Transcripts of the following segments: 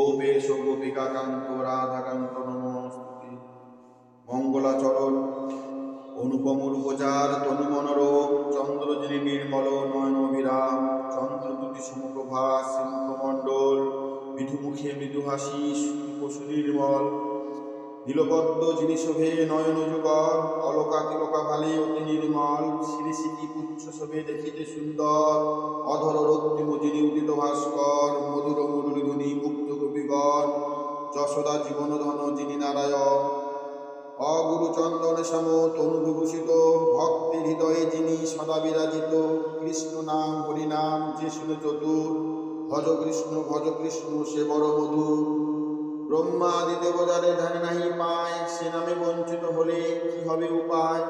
গোপেশ গোপিকাকান্ত রাধাকান্ত নমস্তুতে। মঙ্গলাচরণ অনুপম রূপচার তনু মনোরম চন্দ্রজিনী নির্মল নয়ন বিরাম চন্দ্রদুতি সমপ্রভা সিংহমণ্ডল মৃদুমুখে মৃদু হাসি পশু নির্মল, নীলপদ্ম যিনি শোভে নয়ন যুগল অলকা তিলকা ভালে অতি নির্মল শ্রী স্মৃতি পুচ্ছ শোভে দেখিতে সুন্দর অধর রক্তিম যিনি উদিত ভাস্কর, মধুর মুরলী মুক্ত কবিগণ যশোদা জীবন ধন যিনি নারায়ণ। অগুরু চন্দন সম তনুভূষিত, ভক্তের হৃদয়ে যিনি সদা বিরাজিত, কৃষ্ণ নাম হরিনাম যে শুনে চতুর, ভজ কৃষ্ণ ভজ কৃষ্ণ, সে বড় মধুর। ব্রহ্মা আদি দেবতারে ধ্যান নাহি পায়, সে নামে বঞ্চিত হলে কি হবে উপায়?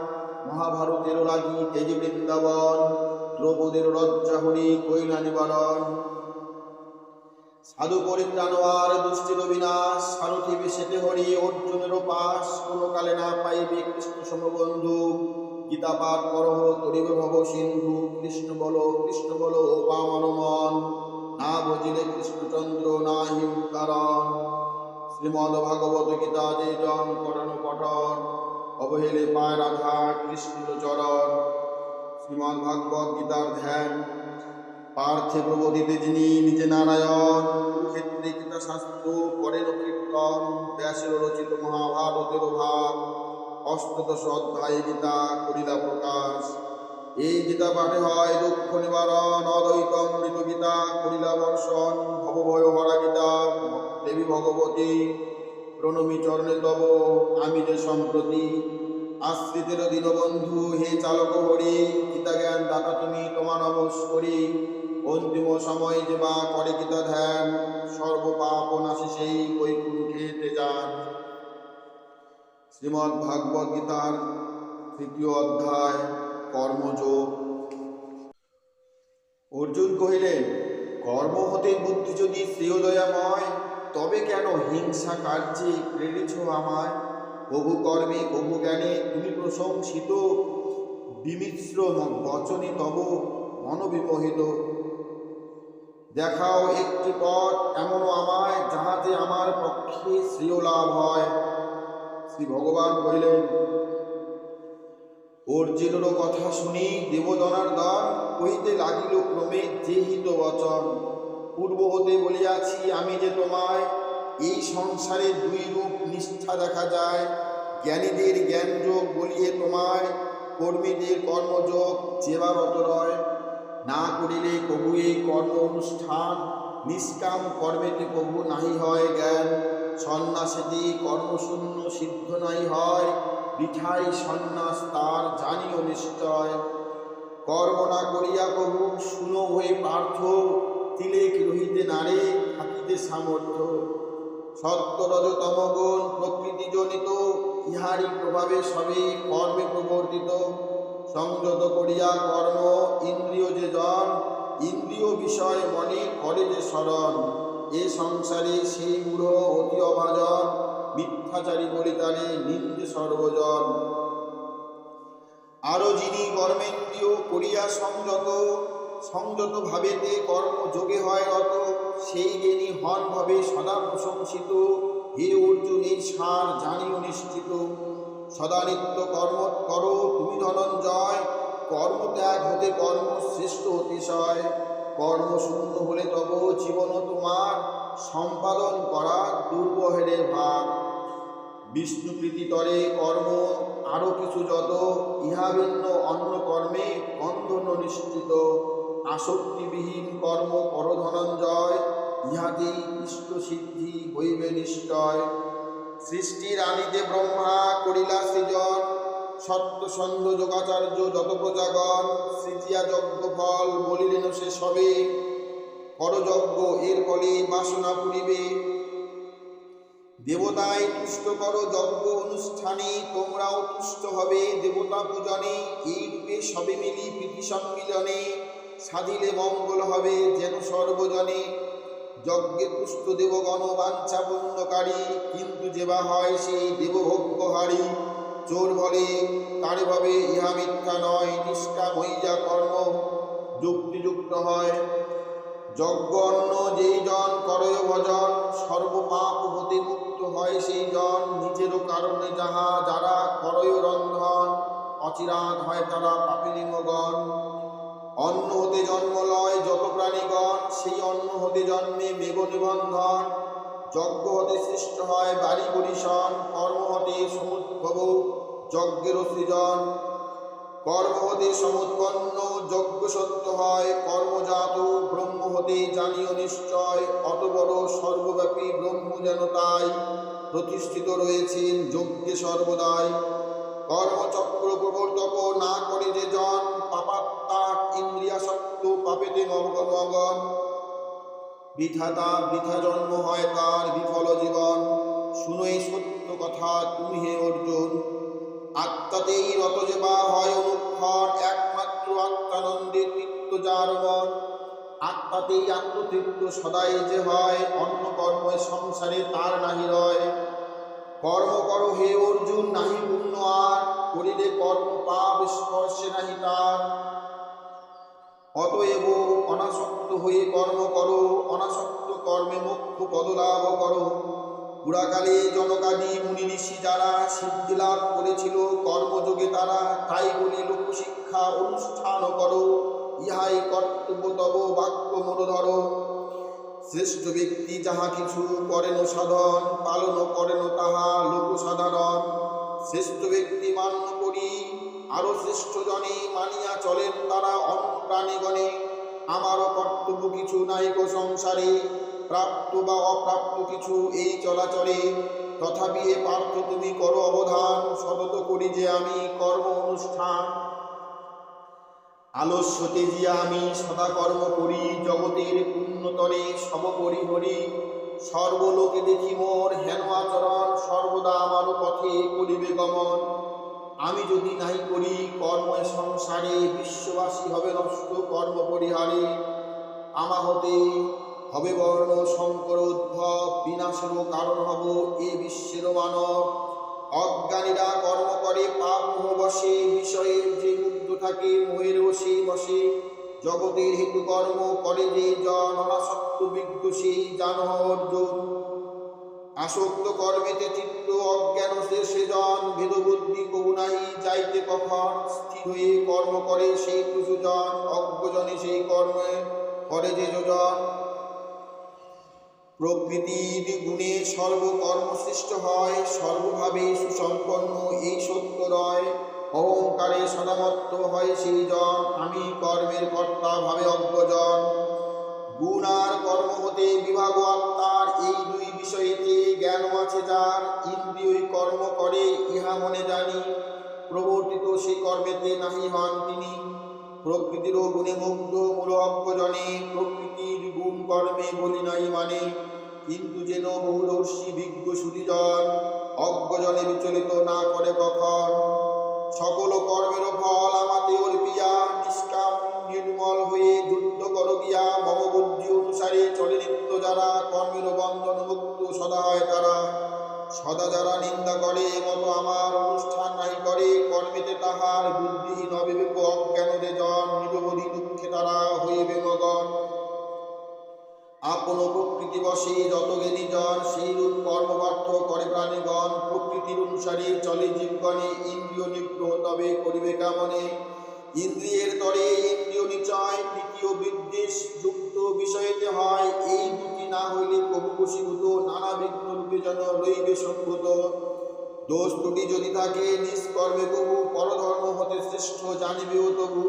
মহাভারতের লাগি তেজি বৃন্দাবন দ্রৌপদীর লজ্জা হরি কৈলা নিবারণ সাধু পরিত্রাণার দুষ্টির বিনাশ সারথি বিশেতে হরি, অর্জুনের পাশ কোনো কালে না পাইবে কৃষ্ণ সমবন্ধু। গীতা পাঠ করহ তরিব ভব সিন্ধু, কৃষ্ণ বলো কৃষ্ণ বলো পামন মন। না বুঝিলে কৃষ্ণচন্দ্র, না হিংকারণ। শ্রীমদ ভাগবত গীতা যে জন পঠন পঠন, অবহেলে পায় রাধা কৃষ্ণের চরণ। শ্রীমদ ভাগবত গীতার ধ্যান পার্থে প্রবোধিতে যিনি নিজে নারায়ণ কুরুক্ষেত্রে গীতা শাস্ত্র, করেন কীর্তন, ব্যাসের রচিত মহাভারতের ভাগ অষ্টদশ অধ্যায় গীতা করিলা প্রকাশ। এই গীতা পাঠে হয় দুঃখ নিবারণ অদ্বৈতম মৃত গীতা করিলা বর্ষণ, ভবভয় হরা গীতা দেবী ভগবতী, প্রণমী চরণে তব আমি যে সম্প্রতি আশ্রিতের দীনবন্ধু, হে চালক হরি গীতা জ্ঞান দাতা তুমি তোমার নমস্করি। অন্তিম সময় যে বা করে গীতা ধ্যান সর্বপাপ নাশি সেই বৈকুণ্ঠেতে যান। শ্রীমদ্ ভাগবত গীতার তৃতীয় অধ্যায়, কর্মযোগ। অর্জুন কহিলেন, কর্ম হতে বুদ্ধি যদি শ্রেয়দয়াময়, তবে কেন হিংসা কার্যে প্রেরিত আমায়? কবু কর্মে কবু জ্ঞানে তুমি প্রশংসিত। বিমিশ্র বচনে তব মনোবিমোহিত। দেখাও একটি পথ এমন আমায় যাহাতে আমার পক্ষে শ্রেয় লাভ হয়। শ্রী ভগবান কহিলেন অর্জুনের কথা শুনি দেবদনার দল কহিতে লাগিল, ক্রমে যে হিত বচন। পূর্ব হতে বলিয়াছি আমি যে তোমায়, এই সংসারে দুই রূপ নিষ্ঠা দেখা যায়। জ্ঞানীদের জ্ঞানযোগ বলিয়ে তোমায়, কর্মীদের কর্মযোগ যেবার রয় না করিলে কবু এই কর্ম অনুষ্ঠান নিষ্কাম কর্মেতে কবু নাহি হয় জ্ঞান। সন্ন্যাসেদি কর্মশূন্য সিদ্ধ নাই হয় বৃথাই সন্ন্যাস তার জানিও নিশ্চয়। কর্ম না করিয়া কবু শুনো হয়ে পার্থ, তিলেক রহিতে নারে থাকিতে সামর্থ্য। সত্য রজতম গুণ প্রকৃতি জনিত ইহারি প্রভাবে সবে কর্মে প্রবর্তিত সংযত করিয়া কর্ম, ইন্দ্রিয় যে জন, ইন্দ্রিয় বিষয় মনে করে যে স্মরণ, এ সংসারে সেই মূঢ় অতি অভাজন, মিথ্যাচারী বলিতারে নিন্দে সর্বজন। আরও যিনি কর্মেন্দ্রিয় করিয়া সংযত সংযত ভাবেতে কর্ম যোগে হয় রত, সেই জ্ঞানী হন ভাবে সদা প্রশংসিত হে অর্জুন এই সার জানিও নিশ্চিত। সদা নিত্য কর্ম করো, তুমি ধনঞ্জয়। কর্ম ত্যাগ হতে কর্ম শ্রেষ্ঠ অতিশয়। কর্ম শূন্য হলে তব জীবন তোমার। সম্পাদন করা দুর্বহেরে ভাগ। বিষ্ণু প্রীতিতরে কর্ম আরও কিছু যত, ইহা ভিন্ন অন্য কর্মে বন্ধন নিশ্চিত। আসক্তিবিহীন কর্ম পরধনঞ্জয় ইহাতেই ইষ্ট সিদ্ধি হইবে নিশ্চয়। সৃষ্টির আনিতে ব্রহ্মা করিলা সৃজন, সত্য সন্দ যোগাচার্য যত প্রজাগণ, সৃজিয়া যজ্ঞ ফল বলিলেন সে সবে। করযজ্ঞ এর ফলে বাসনা পুরিবে দেবতায় তুষ্ট করো যজ্ঞ অনুষ্ঠানে, তোমরাও তুষ্ট হবে দেবতা পূজনে। এই রূপে সবে মিলি প্রীতি সম্মিলনে, সাধিলে মঙ্গল হবে যেন সর্বজনে। যজ্ঞে পুষ্ট দেবগণ বাঞ্ছা পূর্ণকারী কিন্তু যেবা হয় সেই দেবভোগ্যহারী। চোর বলে, তারে ভাবে ইহা মিথ্যা নয় নিষ্কাম হইয়া কর্ম যুক্তিযুক্ত হয়। যজ্ঞ অন্ন যেই জন করয় ভজন সর্বপাপ হতে মুক্ত হয় সেই জন। নিজেরও কারণে যাহা, যারা করয় রন্ধন অচিরাত হয় তারা মগন অন্ন হতে জন্ম লয় যত প্রাণীগণ, সেই অন্ন হতে জন্মে মেঘ নিবন্ধন। যজ্ঞ হতে সৃষ্ট হয় বাড়ি পরিশন কর্ম হতে সমুদ্ভব যজ্ঞের সৃজন। কর্ম হতে সমুৎপন্ন যজ্ঞ সত্য হয়, কর্মজাত ব্রহ্ম হতে জানিও নিশ্চয়, অত বড় সর্বব্যাপী ব্রহ্ম যেন তাই প্রতিষ্ঠিত রয়েছেন যজ্ঞে সর্বদাই। কর্মচক্র প্রবর্তক না করে যে জন পাপাত্মা ইন্দ্রিয়াসক্ত পাপেতে মগন মগন। বিধাতা বৃথা জন্ম হয় তার বিফল জীবন। শুনো এই সত্য কথা তুমি হে অর্জুন। আত্মাতেই রত যে বা হয় অনুক্ষণ একমাত্র আত্মানন্দে তৃপ্ত যার মন আত্মাতেই আত্মতৃপ্ত সদাই যে হয় অন্য কর্মে সংসারে তার নাহি রয়। কর্ম করো হে অর্জুন, নাহি পুণ্য আর করিলে কর্ম পাপ স্পর্শে নাহি তার। অতএব অনাসক্ত হয়ে কর্ম করো, অনাসক্ত কর্মে মুখ্য পদলাভ করো। পুরাকালে জনকাদি মুনি ঋষি যারা সিদ্ধি লাভ করেছিল, কর্মযোগে তারা তাই বলি লোকশিক্ষা অনুষ্ঠান করো। ইহাই কর্তব্য তব বাক্য মনোধর। শ্রেষ্ঠ ব্যক্তি যাহা কিছু করেন সাধন পালন করেন তাহা লোক সাধারণ শ্রেষ্ঠ ব্যক্তি মান্য করি আরও শ্রেষ্ঠ জনে মানিয়া চলেন তারা অন্য প্রাণীগণে আমারও কর্তব্য কিছু নাই গো সংসারে, প্রাপ্ত বা অপ্রাপ্ত কিছু এই চলাচলে। তথাপি এ পার্থ তুমি করো অবধান সতত করি যে আমি কর্ম অনুষ্ঠান। আলস্য তেজিয়া আমি সদা কর্ম করি, জগতের পুণ্যতরে সব পরিহরি সর্বলোকে দেখি মোর হেন আচরণ, সর্বদা আমার পথে করিবে গমন। আমি যদি নাই করি, কর্ম সংসারে বিশ্ববাসী হবে নষ্ট, কর্ম পরিহারে আমা হতে হবে বর্ণ শঙ্কর উদ্ভব, বিনাশেরও কারণ হব এ বিশ্বের মানব। অজ্ঞানীরা কর্ম করে, পাপ বসে, বিষয়ের যে মুক্ত থাকে, মোহের বসে বসে। জগতের হেতু কর্ম করে যে জন অনাসক্ত বিজ্ঞ জান অর্জুন আসক্ত কর্মেতে চিত্ত অজ্ঞান সে জন ভেদবুদ্ধি কবু নাহি যাইতে কখন। স্থির হয়ে কর্ম করে সেই কুসুজন, অজ্ঞজনে সেই কর্মে করে যে যোজন। প্রকৃতির গুণে সর্বকর্ম সৃষ্ট হয়, সর্বভাবে সুসম্পন্ন এই সত্য রয়। অহংকারে সদামত্ত হয় সেইজন আমি কর্মের কর্তা ভাবে অজ্ঞজন। গুণ আর কর্ম হতে বিভাগ আত্মার এই দুই বিষয়েতে জ্ঞান আছে যার। ইন্দ্রিয়ই কর্ম করে, ইহা মনে জানি। প্রবর্তিত সেই কর্মেতে নাহি হন তিনি। প্রকৃতিরও গুণে মুগ্ধ মূল অজ্ঞজনে, প্রকৃতির গুণ কর্মে বলি নাই মানে। কিন্তু যেন বহুদর্শী বিজ্ঞ সুদীজন, অজ্ঞজনে বিচলিত না করে কখন? সকল কর্মের ফল আমাতে অর্পিয়া, নিষ্কাম, নির্মল হয়ে যুদ্ধ কর গিয়া অনুসারে চলে নিত্য যারা কর্মের বন্ধন মুক্ত সদা হয় তারা। সদা যারা নিন্দা করে, মতো আমার অনুষ্ঠান নাই করে, কর্মেতে তাহার বুদ্ধিহীন অবিবেক অজ্ঞান যে জন, নিরবধি দুঃখে তারা হইবে মগন। আপন প্রকৃতি বসে যত জ্ঞানী জন সেই রূপ কর্মবার্থ করে প্রাণীগণ, প্রকৃতির অনুসারে চলে জীবগণে, ইন্দ্রিয় নিগ্রহ তবে করিবে কামনে। ইন্দ্রিয়ের তরে ইন্দ্রিয় নিচয় তৃতীয় বিদ্বেষ যুক্ত বিষয়েতে হয়। এই দুটি না হইলে বসীভূত নানা বিঘ্ন রূপে যেন রইবে সম্ভূত দোষ ত্রুটি যদি থাকে, নিষ্কর্মে কবু পরধর্ম হতে শ্রেষ্ঠ জানিবেও তবু।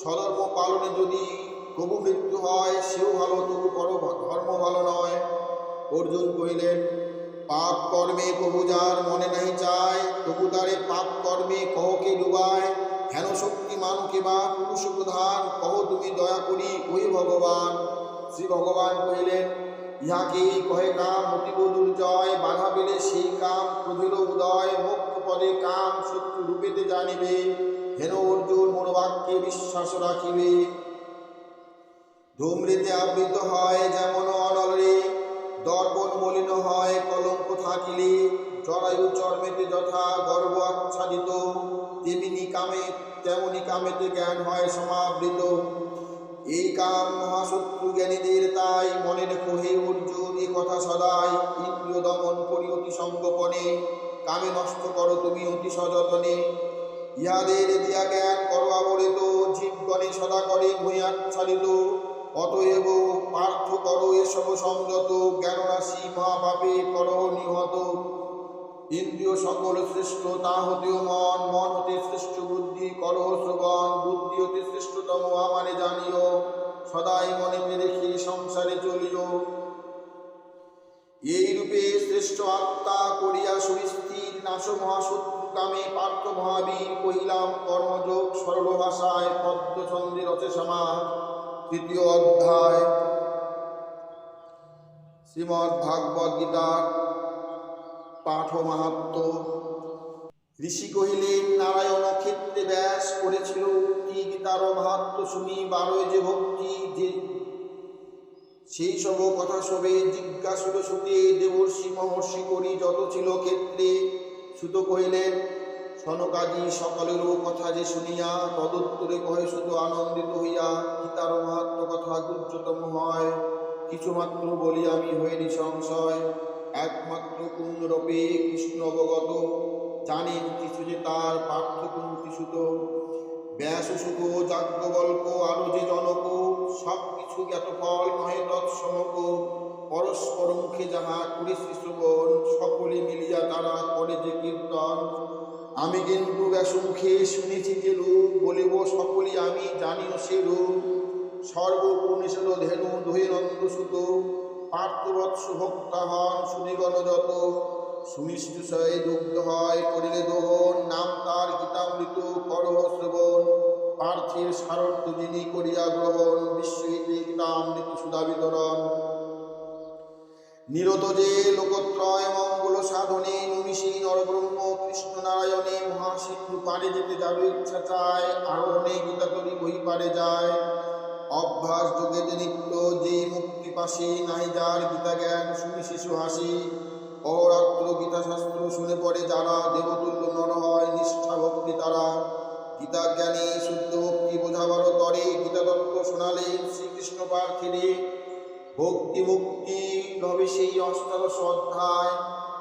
স্বধর্ম পালনে যদি কবু মৃত্যু হয়, সেও ভালো, তবু পর ধর্ম ভালো নয়। অর্জুন কহিলেন, পাপ কর্মে প্রভু যার মনে নাই চায়, তবু তারে পাপ কর্মে কহকে ডুবায়? হেন শক্তি মানুকে বা পুরুষ প্রধান, কহ তুমি দয়া করি ওই ভগবান। শ্রী ভগবান কহিলেন, ইহাকে কহে কাম অতীব দুর্জয়, বাধা পেলে সেই কাম ক্রোধের উদয় মুক্ত পদে কাম শত্রু রূপেতে জানিবে। হেন অর্জুন মনোবাক্যে বিশ্বাস রাখিবে। ধূমৃতে আবৃত হয় যেমন অনলে দর্পণ মলিন হয় কলঙ্ক থাকিলে জরায়ু চর্মেতে যথা গর্ব আচ্ছাদিত, তেমনি কামে, তেমনি কামেতে জ্ঞান হয় সমাবৃত। এই কাম মহাশত্রু জ্ঞানীদের তাই মনে রেখো, হে অর্জুন, এ কথা সদাই ইন্দ্রিয় দমন করি অতি সঙ্গোপনে কামে নষ্ট করো তুমি অতি সযতনে। ইহাদের দিয়া জ্ঞান করো আবরিত, জীবগণে সদা করে ভূয়াচ্ছাদিত অতএব পার্থ করো এসব সংযত, জ্ঞানরাশি মহাপাপে কর নিহত। ইন্দ্রিয় সকল শ্রেষ্ঠ তা হতেও মন মন হতে শ্রেষ্ঠ বুদ্ধি করো শ্রবণ বুদ্ধি হতে শ্রেষ্ঠতম আমারে জানিও, সদাই মনে রেখে সংসারে চলিও। এই রূপে শ্রেষ্ঠ আত্মা করিয়া সুস্থির নাশ মহাশত্রু কামে পার্থ মহাবীর কহিলাম, কর্মযোগ সরল ভাষায় পদ্মচন্দ্রে রচে তৃতীয় অধ্যায়। শ্রীমৎ ভাগবত গীতার পাঠ মাহাত্ম ঋষি কহিলেন, নারায়ণ ক্ষেত্রে ব্যাস করেছিল উক্তি গীতার মাহাত্ম শুনি বারোয় যে ভক্তি যে সেই সব কথা সবে জিজ্ঞাসুর সুতে দেবর্ষি মহর্ষি করি যত ছিল ক্ষেত্রে। সুত কহিলেন সনকাদি সকলেরও কথা যে শুনিয়া তদুত্তরে কহে শুধু আনন্দিত হইয়া গীতার মাহাত্ম কথা গুজ্জতম হয়। কিছুমাত্র বলি আমি হইনি সংশয় একমাত্র কুণ্ডরূপে কৃষ্ণ অবগত। জানেন কিছু যে তার কুন্তি সুত। ব্যাস সুখ যাজ্ঞবল্ক আরও যে জনক, সব কিছু জ্ঞাত ফল নহে তৎসমক। পরস্পর মুখে যাহা করে শ্রবণ, সকলে মিলিয়া তারা করে যে কীর্তন। আমি কিন্তু ব্যাসমুখে শুনেছি যে রূপ বলিব সকলে আমি জানিও সে রূপ সর্বপুনিষদ ধেনু ধৈনন্দ সুত পার্থবৎস ভক্তা হন সুদিগণ যত। সুনিশ্চয় দুগ্ধ হয় করিলে দোহন, নাম তার গীতামৃত করহ শ্রবণ। পার্থের সারথ্য যিনি করিয়া গ্রহণ, বিশ্বহিতে গীতামৃত সুধা বিতরণ নিরত যে লোকত্রয় মঙ্গল সাধনে নমিষী নরব্রহ্ম কৃষ্ণ নারায়ণে মহাসিন্ধু পারে যেতে যাবে ইচ্ছা চায় আরোহণে গীতাতরি বই পারে যায়। অভ্যাস যোগে যে নিত্য, যে মুক্তি পাশে নাই যার গীতা জ্ঞান শুনি শিশু হাসি। অরাত্র গীতা শাস্ত্র শুনে পড়ে যারা দেবতুল্য নর হয় নিষ্ঠা ভক্তি তারা। গীতা জ্ঞানে শুদ্ধ ভক্তি বোঝাবার তরে গীতা তত্ত্ব শোনালে শ্রীকৃষ্ণ পার্থিরে ভক্তি মুক্তি নবে সেই অষ্টাদশ অধ্যায়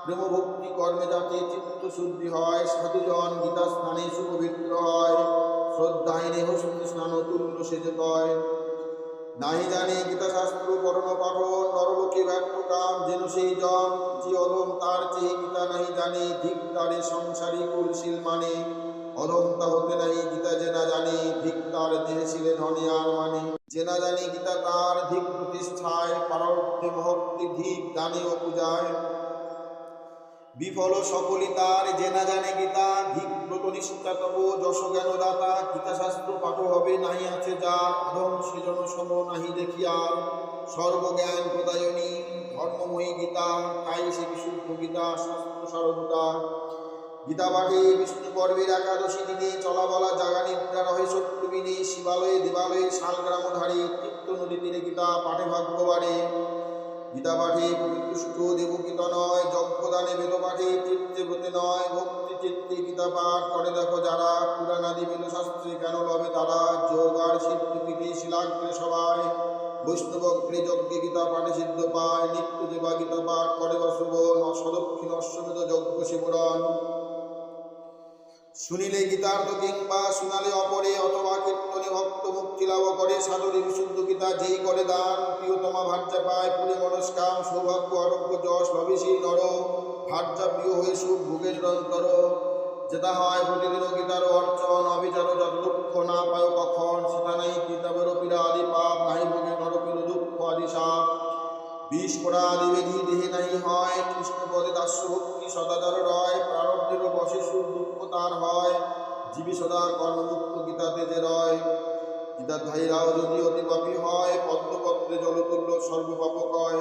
প্রেম ভক্তি কর্মে যাতে চিত্ত শুদ্ধি হয়, সাধুজন গীতা স্নানে সুপবিত্র হয় শ্রদ্ধায় নেহ শুদ্ধি স্নান তুল্য সেজে কয় নাহি জানে গীতা শাস্ত্র পরম পাঠন নরলোকে ব্যর্থ কাম যেন সেই জন যে অধম তার চেয়ে গীতা নাহি জানে, ধিক তারে সংসারী কুলশীল মানে। তা হতে নাই গীতা যে না জানে ধিক তার দেহে ছিলে ধনে আর মানে যে না জানে গীতা তার ধিক প্রতিষ্ঠায় পারর্থে মহত্বে ধিক দানে ও পূজায়। বিফল সকলি তার, যে না জানে গীতা, ধিক ব্রত নিষ্ঠা তব, যশ জ্ঞান দাতা গীতা শাস্ত্র পাঠ হবে নাহি আছে যা অধম সৃজন সম নাহি দেখিয়ার সর্বজ্ঞান প্রদায়নী, ধর্মময়ী গীতা, তাই সে বিশুদ্ধ গীতা, শাস্ত্র সারদা। গীতা পাঠে বিষ্ণু পর্বের একাদশী দিনে চলা বলা জাগা নিদ্রা রহে শত্রুবিনে, শিবালয়ে, দেবালয়ে, শালগ্রাম ধারে, তীর্থ নদী তীরে গীতা পাঠে ভাগ্যবারে গীতা পাঠে পরিপুষ্ট দেবগীত নয়, যজ্ঞদানে বেদ পাঠে চিত্তে ব্রতে নয়, ভক্তি চিত্তে গীতা পাঠ করে। দেখো যারা পুরাণাদি বেদ শাস্ত্রে কেন লবে তারা যোগ আর সিদ্ধি পিঠে শিলাগ্রে সবাই। বৈষ্ণবগ্রে যজ্ঞে গীতা পাঠে সিদ্ধ পায়, নিত্য দেবা গীতা পাঠ করে বসবন, অসদক্ষিণ অশ্বমেধ যজ্ঞ শিবরণ শুনিলে গীতার্থ কিংবা শুনালে অপরে অথবা কীর্তনে ভক্ত মুক্তি লাভ করে। সাদরে বিশুদ্ধ গীতা যেই করে দান, প্রিয়তমা ভার্যা পায়, পুরে মনস্কাম, সৌভাগ্য, আরোগ্য, যশ লভিষী নর, ভার্যা প্রিয় হয়ে সুখ ভোগের নিরন্তর। যেটা হয় প্রতিদিন গীতার অর্চন, অবিচার যত দুঃখ না পায় কখন সেটা নাই কিতাবের পীড়া আদি পাপ, নাই ভোগে নরকের দুঃখ আদি সাপ। বিষ পড়া আদি বেধি দেহে নাই হয়, কৃষ্ণ পদে দাস্য ভক্তি সদাচার রয়, প্রারব্ধের বসে সুখ দুঃখ তার হয়, জীবী সদা কর্মমুক্ত গীতাতে যে রয়। গীতার ভাইরাও যদি অতি পাপী হয়, পদ্মপত্রে জলতুল্য সর্বপাপ কয়।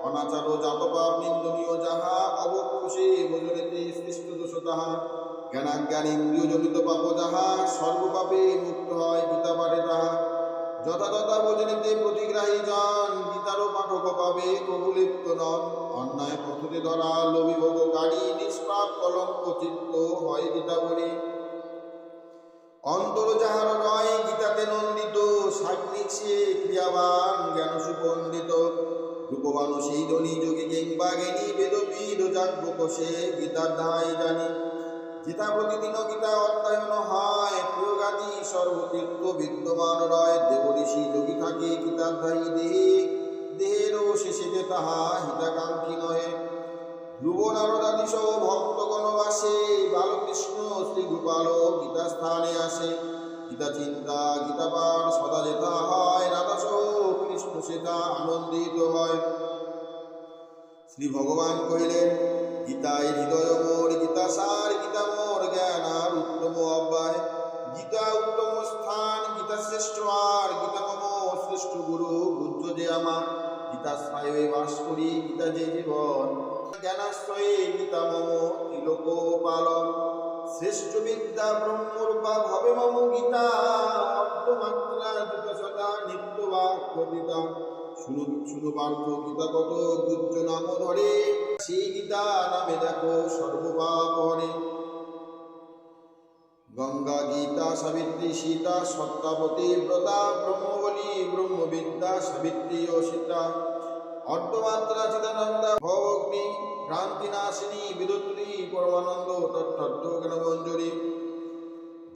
অনাচার জাতপাপ নিন্দনীয় যাহা অবক্ষসে ভোজনেতে সৃষ্ট দোষ তাহা। জ্ঞানাজ্ঞান ইন্দ্রিয় জনিত পাপ যাহা, সর্বপাপে মুক্ত হয় গীতা পাঠে তাহা। যথাযথা বোঝনিতে প্রতিগ্রাহী জন গীতারও পাঠক পাবে, কবুলিপ্ত নন। অন্যায় পথতে ধরা, লোভী ভোগকারী নিষ্পাপ কলঙ্ক চিত্ত হয় গীতা বলি। অন্তর যাহার নয়, গীতাতে নন্দিত সাগ্নিক সে ক্রিয়াবান, জ্ঞান সুপণ্ডিত। রূপবান সেই ধনী যোগী কিংবা জ্ঞানী বেদবিদ সে গীতার ধাই জানি। গীতা প্রতিদিন গীতা অধ্যয়ন হয়। প্রয়োগাদি সর্বতীর্থ বিদ্যমান রয়। দেব ঋষি যোগী থাকে ধাই দেহে। দেহেরও শেষেতে তাহা হিতাকাঙ্ক্ষী নহে। ধ্রুব নারদাদি সহ ভক্তগণ বাসে। বালকৃষ্ণ শ্রী গোপাল গীতা স্থানে আসে। গীতা চিন্তা গীতা পাঠ সদা যেথা হয়। রাধা সহ কৃষ্ণ সেটা আনন্দিত হয়। শ্রী ভগবান কহিলেন গীতায় হৃদয় মোর গীতা সার গীতা মোর জ্ঞান আর উত্তম অব্যয় গীতা উত্তম স্থান, গীতা শ্রেষ্ঠ আর, গীতা মম শ্রেষ্ঠ গুরু, বুদ্ধ যে আমার। গীতা স্নায়ু বাস করি, গীতা যে জীবন। জ্ঞানাশ্রয়ে গীতা মম তিলক পালন শ্রেষ্ঠ বিদ্যা ব্রহ্মরূপা ভবে মম গীতা। অর্ধমাত্রা যুত সদা নিত্য বাক্য গীতা শুনো শুনো পার্থ গীতা কত গুজ্জ নাম ধরে। সেই গীতা নামে দেখো গঙ্গা গীতা সাবিত্রী সীতা সত্তাপতি ব্রতা ব্রহ্মবলী ব্রহ্মবিদ্যা সাবিত্রী ও সীতা। অর্ধমাত্রা চিদানন্দা ভগ্নি ভ্রান্তি নাশিনী বিদুত্রী পরমানন্দ তত্ত্ব জ্ঞান মঞ্জুরি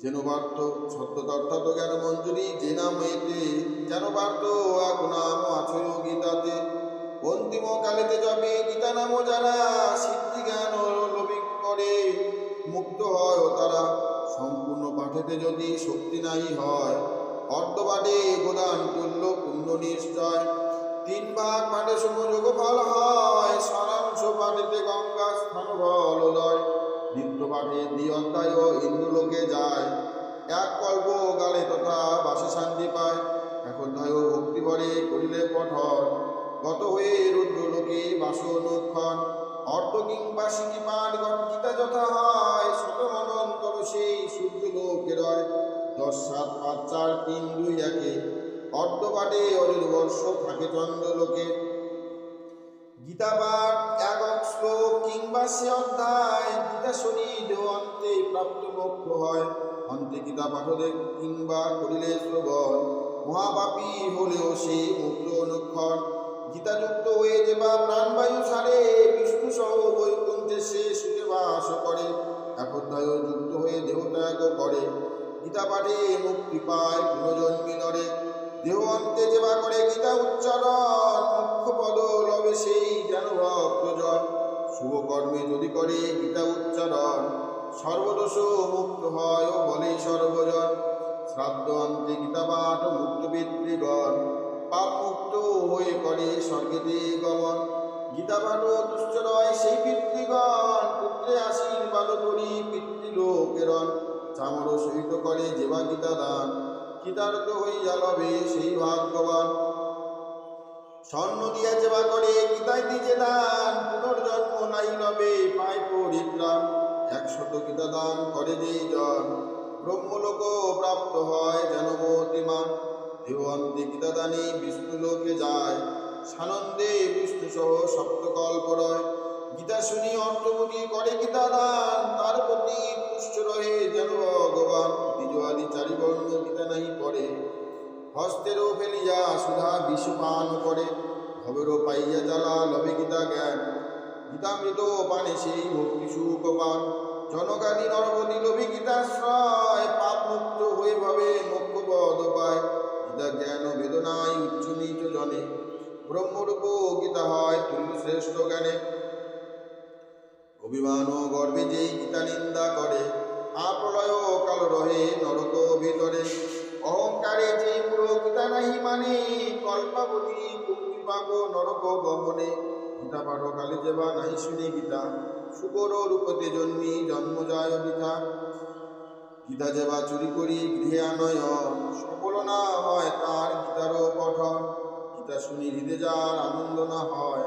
যেন পার্থ সত্য তত্ত্ব জ্ঞান মঞ্জুরি, যে নাম এতে যেন পার্থ এক নাম আছে গীতাতে। অন্তিম কালেতে যাবে গীতা নাম যারা সিদ্ধি জ্ঞান লোভিক করে, মুক্ত হয় ও তারা। সম্পূর্ণ পাঠেতে যদি শক্তি নাই হয় অর্ধপাঠে গোদান তুল্য পুণ্য নিশ্চয়। তিন ভাগ পাঠে সমযোগ ফল হয়, সারাংশ পাঠেতে গঙ্গা স্থান ফল উদয় নিত্য পাঠে দ্বি অধ্যায় ইন্দ্রলোকে যায়। এক কল্প গালে তথা বাসে শান্তি পায়। এক অধ্যায় ভক্তি ভরে করিলে পঠন। গত হয়ে রুদ্রলোকে বাস অনুক্ষণ অর্ধ কিংবা সিকি পাঠ গীতা যথা হয় শতমনন্তর সেই সূর্য লোকে রয়। দশ, সাত, পাঁচ, চার, তিন, দুই, একে। অর্ধ পাঠে অনির্বর্ষ থাকে গীতা পাঠ একক শ্লোক কিংবা সে অধ্যায় গীতা শনি দেহ অন্তে প্রাপ্ত মোক্ষ হয়। অন্তে গীতা পাঠদের কিংবা করিলে শ্রবণ? মহাপাপী হলেও সে মুক্ত অনুক্ষণ। গীতাযুক্ত হয়ে যে বা প্রাণবায়ু সারে বিষ্ণু সহ বৈকুণ্ঠে সে সুখে বাস করে। এক অধ্যায় যুক্ত হয়ে দেহ ত্যাগ করে। গীতা পাঠে মুক্তি পায় পুনর্জন্মী নরে। দেহ অন্তে যেবা করে গীতা উচ্চারণ, মুখ্য পদ লবে সেই যেন ভক্তজন কর্মে যদি করে গীতা উচ্চারণ সর্বদোষ মুক্ত হয় ও বলে সর্বজন। শ্রাদ্ধ অন্তে গীতা পাঠ মুক্ত পিতৃগণ, পাপ মুক্ত হয়ে করে স্বর্গেতে গমন। গীতা পাঠ তুষ্ট নয় সেই পিতৃগণ, পুত্রে আশীর্বাদ করি পিতৃলোকেরণ চামর সহিত করে যেবা গীতা দান। কৃতার্থ হইয়া লবে সেই ভাগ্যবান। স্বর্ণ দিয়া যেবা করে, গীতায় দিজে দান। পুনর্জন্ম নাই লবে পায় পরিত্রাণ। একশত গীতা দান করে যেই জন। ব্রহ্মলোক প্রাপ্ত হয় যেন মতিমান। দেবন্তে গীতা দানে বিষ্ণু লোকে যায়। সানন্দে বিষ্ণু সহ সপ্তকল্প রয়। গীতা শুনি অর্থমুখী করে গীতা দান। তার প্রতি পুষ্ট রহে যেন ভগবান। দ্বিজোয়াদি চারি বর্ণ গীতা নাই পড়ে। হস্তেরও ফেলিয়া সুধা বিষ পান করে ভবেরও পাইয়া জ্বালা লবে গীতা জ্ঞান। গীতামৃত পানে সেই ভক্তি সুখ পান জনকাদি নরপতি লোভী গীতাশ্রয় পাপ মুক্ত হয়ে ভাবে মোক্ষ পদ পায়। গীতা জ্ঞান ও বেদনায় উচ্চ নিচ জনে। ব্রহ্মরূপ গীতা হয় তুল্য শ্রেষ্ঠ জ্ঞানে। অভিমান ও গর্বে যেই গীতা নিন্দা করে আপ্রলয় কাল রহে নরক ভিতরে। মানে কল্পাবতী কুঙ্কি পাব নরক গমনে। গীতা পাঠ কালে যেবা নাহি শুনি গীতা। শুকর রূপতে জন্মি, জন্ম যায় বৃথা গীতা যেবা চুরি করি, গৃহে আনয়ন সফল না হয় তার গীতারও পঠন। গীতা শুনি হৃদে যার আনন্দ না হয়।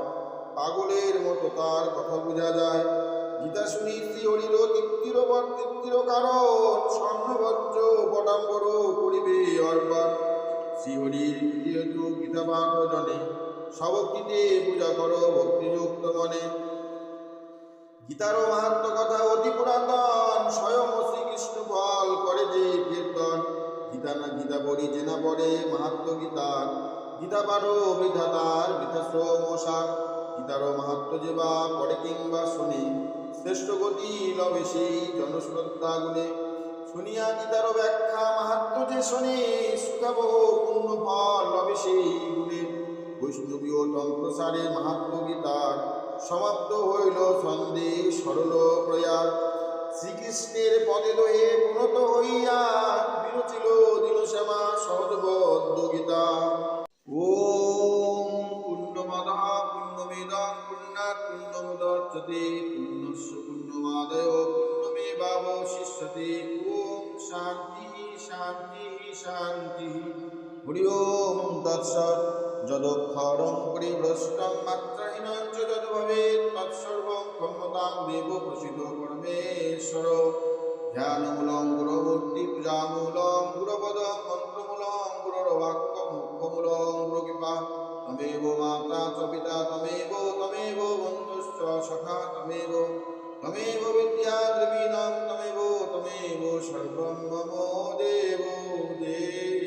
পাগলের মতো তার কথা বোঝা যায়। গীতা শুনি শ্রী হরির তৃপ্তির পর তৃপ্তির কারণ। স্বর্ণবজ্র পটাম্বর করিবে অর্পণ। শ্রীহরির যেহেতু গীতা পাঠ জনে সবক্তিতে পূজা করো ভক্তিযুক্ত মনে গীতার মাহাত্ম কথা অতি পুরাতন, স্বয়ং শ্রীকৃষ্ণ ফল করে যে কীর্তন। গীতা না গীতা পড়ি যে পড়ে মাহাত্ম গীতার। গীতা পাঠো বিধাতার বৃথাশ্রম সার গীতার মাহাত্ম যে বা পড়ে কিংবা শুনে, শ্রেষ্ঠ গতি লবে সেই জনশ্রদ্ধা গুণে শুনিয়া গীতার ব্যাখ্যা মাহাত্ম যে শোনে সুখাব পূর্ণ ফল লবে সেই গুণে বৈষ্ণবীয় তন্ত্রসারে মাহাত্ম গীতার সমাপ্ত হইল সন্দেহ সরল প্রয়ার শ্রীকৃষ্ণের পদে দয়ে পুনত হইয়া বিরচিল দিনশ্যামা সহজবদ্ধ গীতা ওম পূর্ণাৎ পূর্ণমুদচ্যতে পূর্ণস্য পূর্ণমাদয় পূর্ণমেবাবশিষ্যতে ওম শান্তি শান্তি শান্তি। হরি ওম তৎসৎ, যদক্ষরং পরিভ্রষ্টং মাত্রাহীনং চ যদ্ভবেৎ, তৎসর্বং ক্ষমতাং দেব প্রসিদ্ধ পরমেশ্বর। ধ্যানমূলং গুরমূর্তি পূজামূলং গুরপদং মন্ত্রমূলং গুরবাক্য মুখ্যমূলং গুরকৃপা। তমেব মাতা চ পিতা তমেব তমেব বন্ধুশ্চ সখা তমেব তমেব বিদ্যা দ্রবীণং তমেব তমেব সর্বম মম দেব দেব